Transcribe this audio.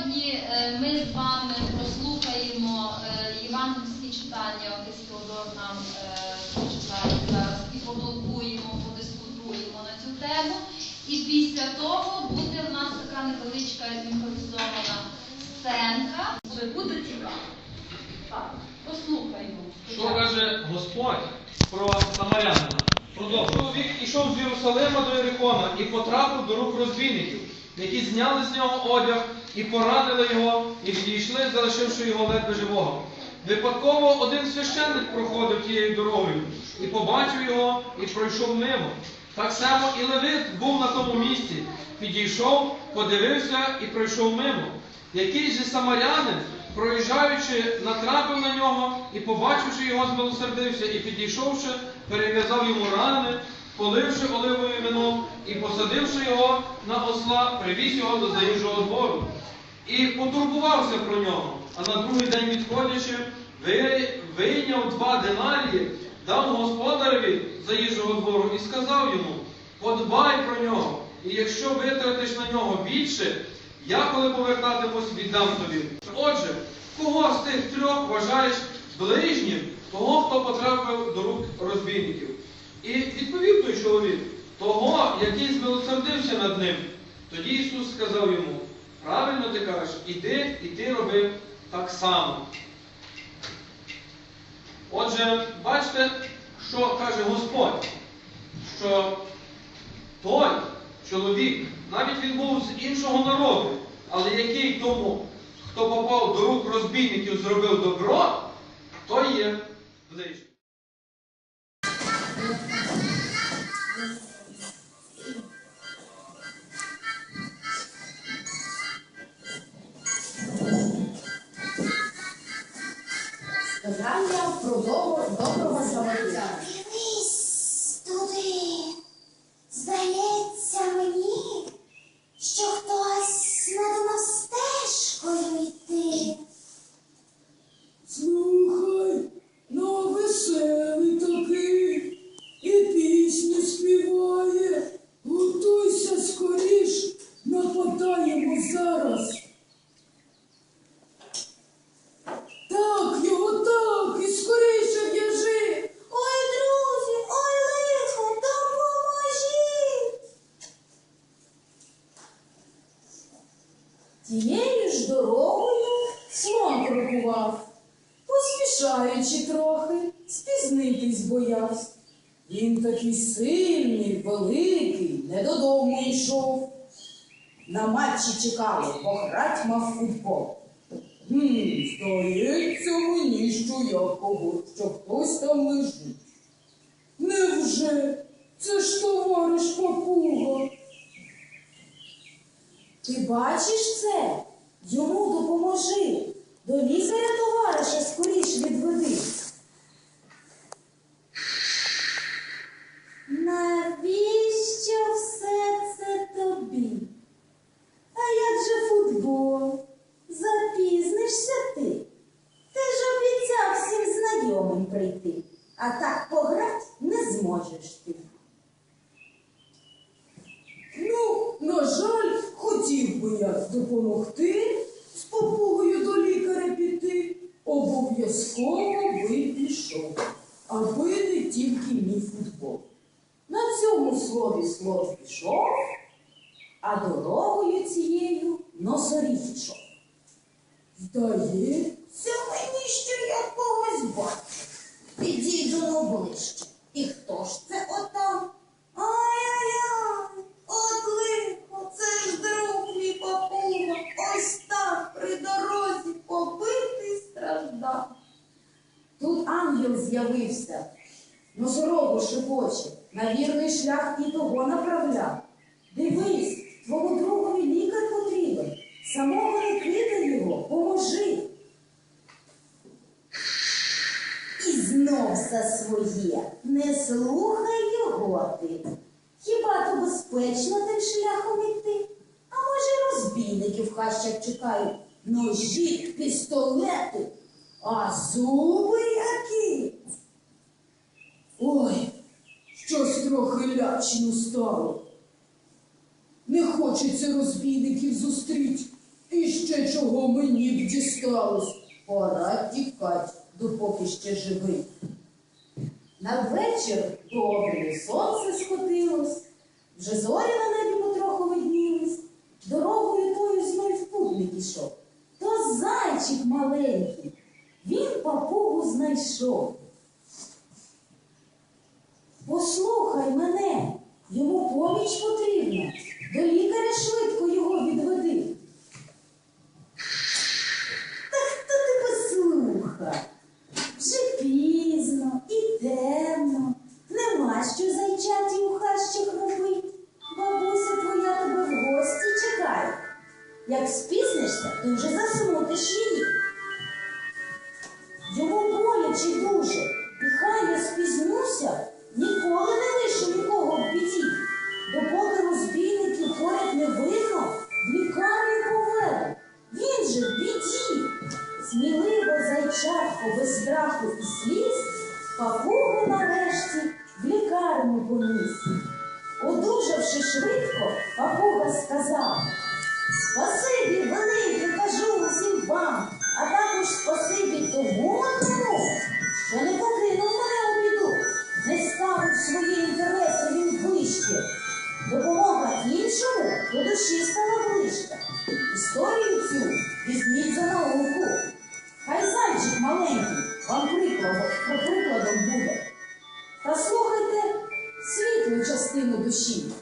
Сьогодні е, ми з вами прослухаємо е, євангельські читання, отець Теодор нам е, прочитає зараз і потолкуємо, подискутуємо на цю тему. І після того буде в нас така невеличка імпровізована сценка. Вже буде цікаво. Так, послухаймо. Що каже Господь про самарянина? Продовжує. Чоловік ішов з Єрусалима до Єрихона і потрапив до рук розбійників, які зняли з нього одяг і поранили його, і відійшли, залишивши його ледве живого. Випадково один священник проходив тією дорогою і побачив його і пройшов мимо. Так само і Левит був на тому місці, підійшов, подивився і пройшов мимо. Якийсь же самарянин, проїжджаючи, натрапив на нього і, побачивши його, змилосердився, і підійшовши, перев'язав йому рани, поливши оливою вином і посадивши його на осла, привіз його до заїжджого двору. І потурбувався про нього, а на другий день відходячи, вийняв два динарії, дав господареві заїжджого двору і сказав йому: подбай про нього, і якщо витратиш на нього більше, я коли повертатимусь, віддам тобі. Отже, кого з тих трьох вважаєш ближнім, того, хто потрапив до рук розбійників? І відповів той чоловік, того, який змилосердився над ним. Тоді Ісус сказав йому, правильно ти кажеш, іди і ти роби так само. Отже, бачите, що каже Господь, що той чоловік, навіть він був з іншого народу, але який тому, хто попав до рук розбійників, зробив добро, той є ближній. Здається мені, що хтось надумав стежкою йти. Слухай, ну веселий такий, і пісню співає. Готуйся скоріш, нападаємо зараз. Так, його так, і скоріше в'яжи. Ой, друзі, ой, лихо, допоможіть. Тією ж дорогою слон крокував, поспішаючи трохи, спізнитись боявсь. Він такий сильний, великий, не додому йшов. На матчі чекали, пограть мав футбол. Хм, здається мені, що я когось, що хтось там лежить. Невже? Це ж товариш папуга. Ти бачиш це? Йому допоможи. До лікаря товариша скоріш відведи. Навіщо все це тобі? А як же футбол? Запізнишся ти? Ти ж обіцяв всім знайомим прийти, а так пограть не зможеш ти. Ну, на жаль, хотів би я допомогти з попугою до лікаря піти. Обов'язково би пішов, аби не тільки мій футбол. На цьому слові слон пішов, а дорогою цією носоріг йшов. Здається, мені, що я когось бачу. Підійду ну ближче. І хто ж це носорогу шепоче, на вірний шлях і того направляв. Дивись, твому другові лікар потрібен. Самого не кидай його, поможи. І знов за своє. Не слухай його ти. Хіба то безпечно тим шляхом іти? А може розбійники в хащах чекають ножі, пістолети, а зуби які? ой, щось трохи стало. Не хочеться розбійників зустріти. І ще чого мені б дісталось. Пора тікать, допоки ще живий. Надвечір добре сонце сходилось, вже зорі на небі потроху виднілись, дорогою тою знов путник ішов. То зайчик маленький, він папугу знайшов. Послухай мене, йому поміч потрібна, до лікаря швидко його відведи. Та хто тебе слуха? Вже пізно і темно, нема що зайчаті у хащах робить. Бабуся твоя тебе в гості чекає. Як спізнишся, ти вже засмутиш сказав, Спасибі велике кажу усім вам, а також спасибі тому одному, що не покинув мене у біду, не ставив свої інтереси він вище. Допомога іншому до душі стала ближче. Історію цю візьміть за науку. Хай зайчик маленький вам прикладом, прикладом буде. Та слухайте світлу частину душі,